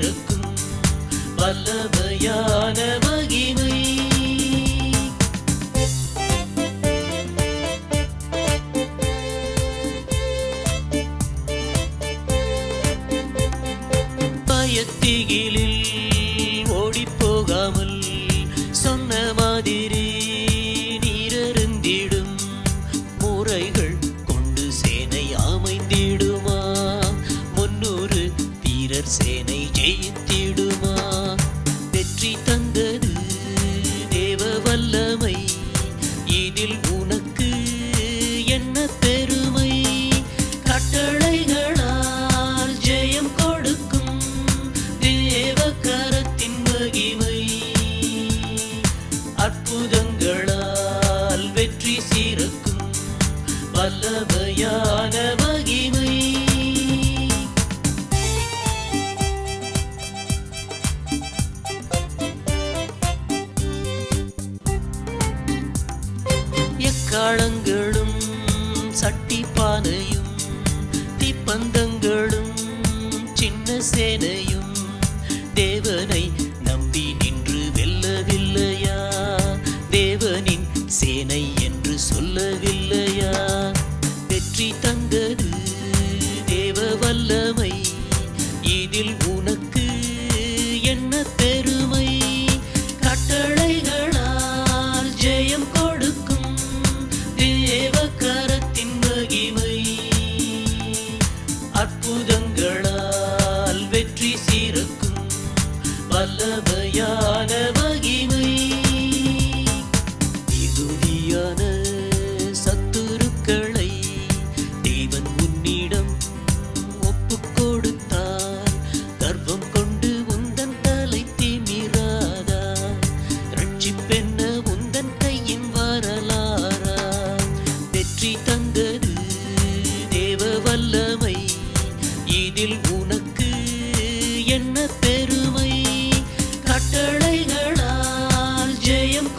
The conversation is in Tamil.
இருக்கும். வல்லமையான மகிமை. பயத்திகி பரமையான மகிமை. எக்காலங்களும் சட்டி பானையும் சின்ன சேனையும் தேவனை நம்பி நின்று வெல்லவில்லையா? தேவனின் சேனை என்று சொல்லவில்லை. வெற்றி தந்தது தேவ வல்லமை. இதில் உனக்கு பெருமை கட்டளைகளால் ஜெயம்